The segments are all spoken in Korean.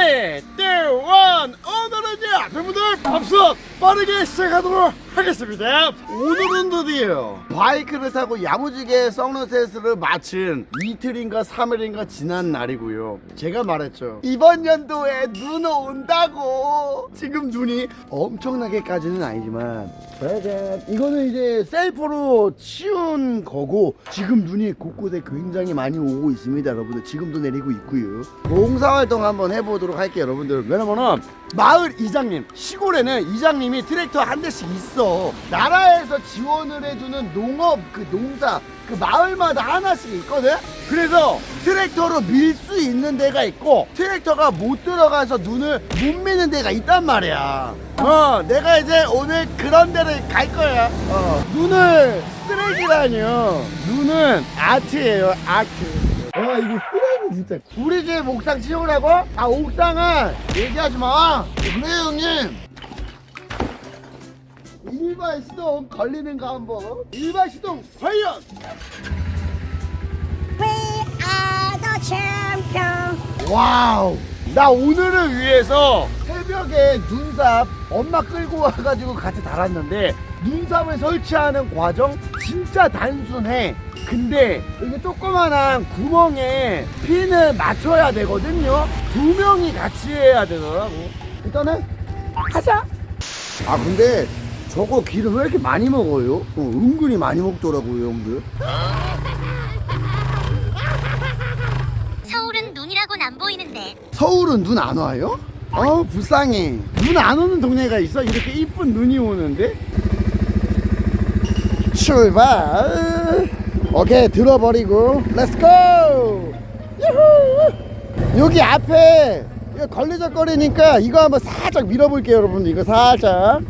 3, 2, 1 오늘은요 여러분들 밥솥 빠르게 시작하도록 하겠습니다. 오늘은 드디어 바이크를 타고 야무지게 썩너테스를 마친 이틀인가 3일인가 지난 날이고요. 제가 말했죠. 이번 연도에 눈 온다고. 지금 눈이 엄청나게까지는 아니지만. 짜잔. 이거는 이제 셀프로 치운 거고 지금 눈이 곳곳에 굉장히 많이 오고 있습니다 여러분들. 지금도 내리고 있고요. 봉사활동 한번 해보도록 할게요 여러분들. 왜냐면은 마을 이장님 시골에는 이장님 이 트랙터 한 대씩 있어. 나라에서 지원을 해주는 농업 그 농사 그 마을마다 하나씩 있거든? 그래서 트랙터로 밀 수 있는 데가 있고 트랙터가 못 들어가서 눈을 못 미는 데가 있단 말이야. 어 내가 이제 오늘 그런 데를 갈 거야. 어 눈을 쓰레기라뇨. 눈은 아트예요 아트. 와 이거 쓰레기 진짜. 우리 집 옥상 치우라고? 아 옥상은 얘기하지 마. 그래 형님 일반 시동 걸리는 거 한번? 일반 시동 과연! We are the champion. 와우! 나 오늘을 위해서 새벽에 눈삽 엄마 끌고 와가지고 같이 달았는데 눈삽을 설치하는 과정 진짜 단순해. 근데 여기 조그만한 구멍에 핀을 맞춰야 되거든요. 두 명이 같이 해야 되더라고. 일단은 하자! 아 근데 저거 기름 왜 이렇게 많이 먹어요? 어, 은근히 많이 먹더라고요 형들 서울은 눈이라고는 안 보이는데. 서울은 눈 안 와요? 어 불쌍해 눈 안 오는 동네가 있어? 이렇게 이쁜 눈이 오는데? 출발 오케이 들어버리고 렛츠고 유후 여기 앞에 걸리적거리니까 이거 한번 살짝 밀어볼게요 여러분들 이거 살짝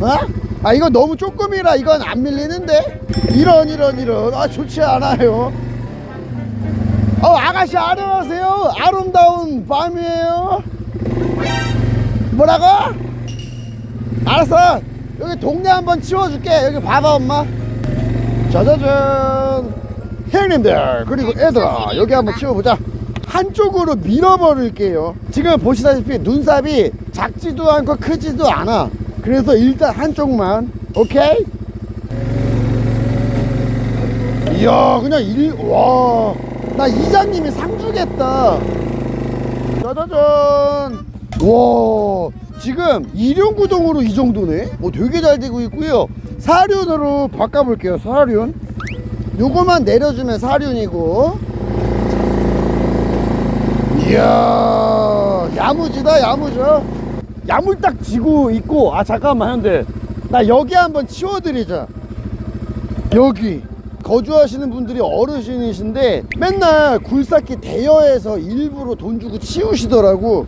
어? 아 이거 너무 조금이라 이건 안 밀리는데? 이런 이런 이런. 아 좋지 않아요. 어 아가씨 안녕하세요. 아름다운 밤이에요. 뭐라고? 알았어. 여기 동네 한번 치워줄게. 여기 봐봐 엄마. 짜자잔. 형님들 그리고 애들아 여기 한번 치워보자. 한쪽으로 밀어버릴게요. 지금 보시다시피 눈삽이 작지도 않고 크지도 않아 그래서 일단 한쪽만 오케이? 이야 그냥 일, 와, 나 이장님이 상 주겠다. 짜자잔. 와, 지금 일용구동으로 이 정도네. 뭐 되게 잘 되고 있고요. 사륜으로 바꿔볼게요. 사륜. 요거만 내려주면 사륜이고. 이야, 야무지다, 야무져. 야물딱 지고 있고, 아, 잠깐만, 현대. 나 여기 한번 치워드리자. 여기 거주하시는 분들이 어르신이신데 맨날 굴삭기 대여해서 일부러 돈 주고 치우시더라고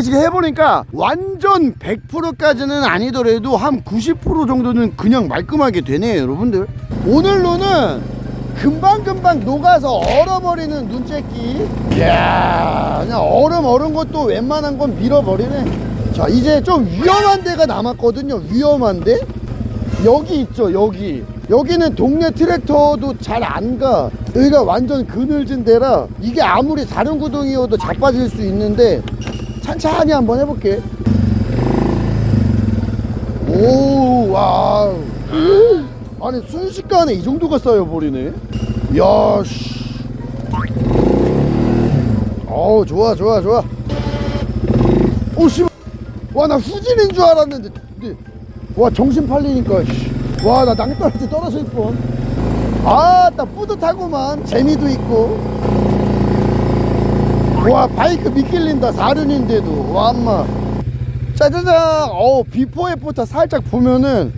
이게 지금 해보니까 완전 100%까지는 아니더라도 한 90% 정도는 그냥 말끔하게 되네요 여러분들. 오늘로는 금방금방 녹아서 얼어버리는 눈째끼 이야 그냥 얼음 얼은 것도 웬만한 건 밀어버리네. 자 이제 좀 위험한 데가 남았거든요 위험한데. 여기 있죠 여기. 여기는 동네 트랙터도 잘 안가. 여기가 완전 그늘진 데라 이게 아무리 사륜구동이어도 자빠질 수 있는데 천천히 한번 해볼게. 오 와우. 아니 순식간에 이 정도가 쌓여버리네. 야 씨. 어우 좋아 좋아 좋아. 오 씨. 와 나 후진인 줄 알았는데. 근데 와 정신 팔리니까 와나 낭떠러지 떨어질 뻔. 아 나 뿌듯하구만. 재미도 있고 와 바이크 미끌린다. 사륜인데도. 와 엄마. 짜자잔. 어 비포 애프터 살짝 보면은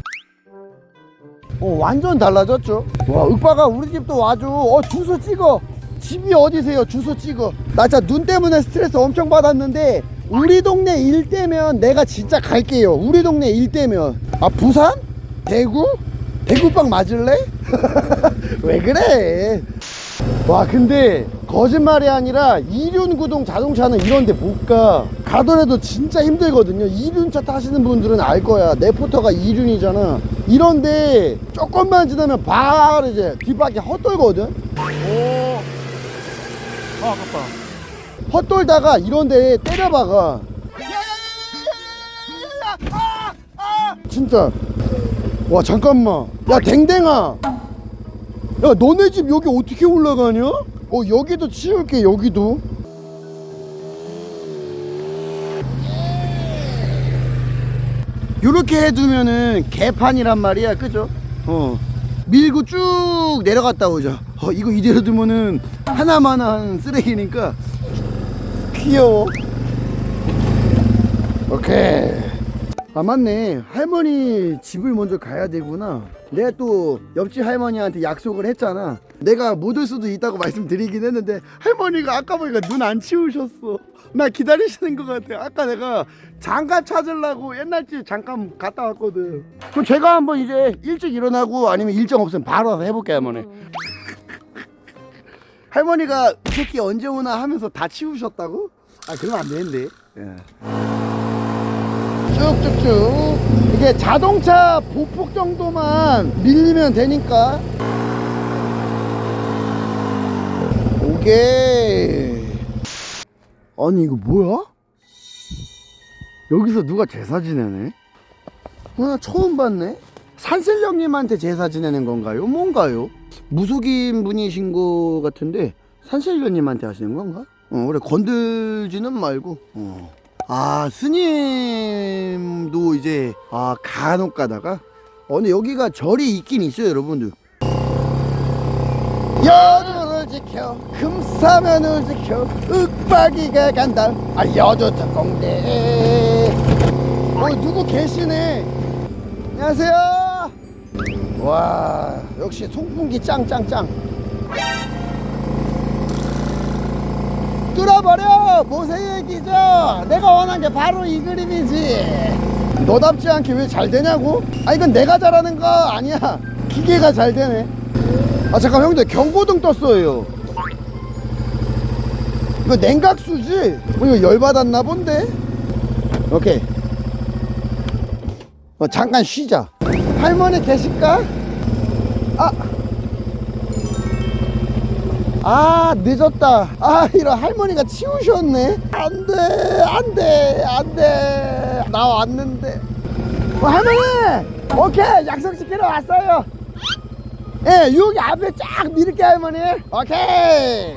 어 완전 달라졌죠? 와 윽바가 우리 집도 와줘. 어 주소 찍어. 집이 어디세요? 주소 찍어. 나 진짜 눈 때문에 스트레스 엄청 받았는데 우리 동네 일 때면 내가 진짜 갈게요. 우리 동네 일 때면. 아 부산? 대구? 대구빵 맞을래? 왜 그래 와 근데 거짓말이 아니라 이륜 구동 자동차는 이런데 못 가. 가더라도 진짜 힘들거든요. 이륜차 타시는 분들은 알 거야. 내 포터가 이륜이잖아. 이런데 조금만 지나면 바로 이제 뒷바퀴 헛돌거든. 오. 아, 아깝다. 헛돌다가 이런데 때려박아. 진짜. 와 잠깐만. 야 댕댕아. 야 너네 집 여기 어떻게 올라가냐? 어 여기도 치울게 여기도. 요렇게 해두면은 개판이란 말이야 그죠? 어 밀고 쭉 내려갔다 오자 어 이거 이대로 두면은 하나만한 쓰레기니까 귀여워 오케이 아 맞네. 할머니 집을 먼저 가야 되구나. 내가 또 옆집 할머니한테 약속을 했잖아. 내가 못 올 수도 있다고 말씀드리긴 했는데 할머니가 아까 보니까 눈 안 치우셨어. 나 기다리시는 것 같아. 아까 내가 장갑 찾으려고 옛날 집 잠깐 갔다 왔거든. 그럼 제가 한번 이제 일찍 일어나고 아니면 일정 없으면 바로 와서 해볼게요 할머니. 할머니가 이 새끼 언제 오나 하면서 다 치우셨다고? 아 그러면 안 되는데. 예. 쭉쭉쭉 이게 자동차 보폭 정도만 밀리면 되니까 오케이 아니 이거 뭐야? 여기서 누가 제사 지내네? 어, 나 처음 봤네 산셀령님한테 제사 지내는 건가요? 뭔가요? 무속인 분이신 것 같은데 산셀령님한테 하시는 건가? 어 그래 건들지는 말고 어. 아 스님도 이제 아 간혹 가다가 어 근데 여기가 절이 있긴 있어요 여러분들. 여주를 지켜 금사면을 지켜 윽박이가 간다. 아 여주 특공대. 어 누구 계시네? 안녕하세요. 와 역시 송풍기 짱짱짱 뚫어버려 모세의 기적 내가 원한 게 바로 이 그림이지 너답지 않게 왜 잘 되냐고? 아 이건 내가 잘하는 거 아니야 기계가 잘 되네 아 잠깐 형들 경고등 떴어요 이거 냉각수지? 어, 이거 열받았나 본데? 오케이 어, 잠깐 쉬자 할머니 계실까? 아 아 늦었다. 아 이런 할머니가 치우셨네. 안돼 안돼 안돼. 나 왔는데. 어, 할머니! 오케이 약속 지키러 왔어요. 예 여기 앞에 쫙 밀게 할머니. 오케이.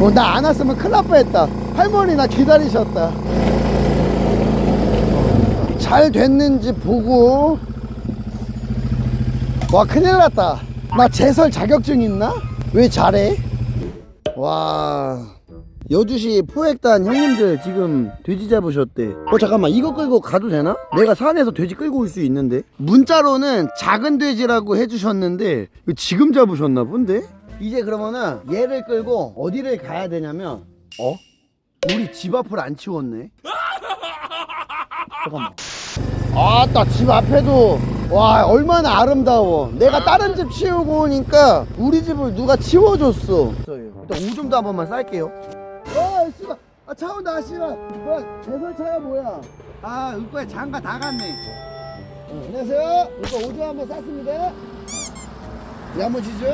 어, 나 안 왔으면 큰일 날 뻔했다. 할머니 나 기다리셨다. 잘 됐는지 보고. 와 큰일 났다 나 제설 자격증 있나? 왜 잘해? 와 여주시 포획단 형님들 지금 돼지 잡으셨대 어 잠깐만 이거 끌고 가도 되나? 내가 산에서 돼지 끌고 올 수 있는데 문자로는 작은 돼지라고 해주셨는데 지금 잡으셨나 본데? 이제 그러면은 얘를 끌고 어디를 가야 되냐면 어? 우리 집 앞을 안 치웠네 잠깐만 아따 집 앞에도 와 얼마나 아름다워. 내가 다른 집 치우고 오니까 우리 집을 누가 치워줬어. 일단 오줌도 한 번만 쌀게요. 아 씨발. 아, 차 온다 씨발. 뭐야 제설차야 뭐야. 아 으꺼야 장가 다 갔네. 어, 안녕하세요. 이거 오줌 한번 쌌습니다. 야무지죠?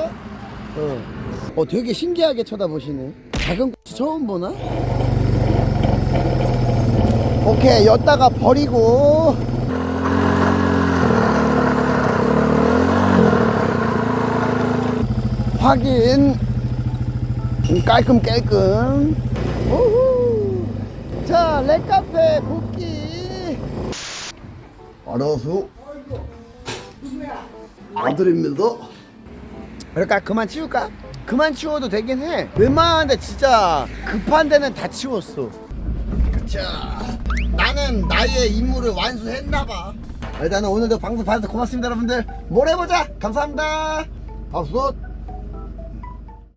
어. 어 되게 신기하게 쳐다보시네. 작은 꼬치 처음 보나? 오케이 였다가 버리고 확인. 음, 깔끔 깔끔. 우후. 자 렉카페 복귀. 알아서. 아들입니다. 그러니까 그만 치울까? 그만 치워도 되긴 해. 웬만한데 진짜 급한 데는 다 치웠어. 자 나는 나의 임무를 완수했나봐. 일단은 오늘도 방송 봐주셔서 고맙습니다 여러분들. 모레 보자. 감사합니다. 박수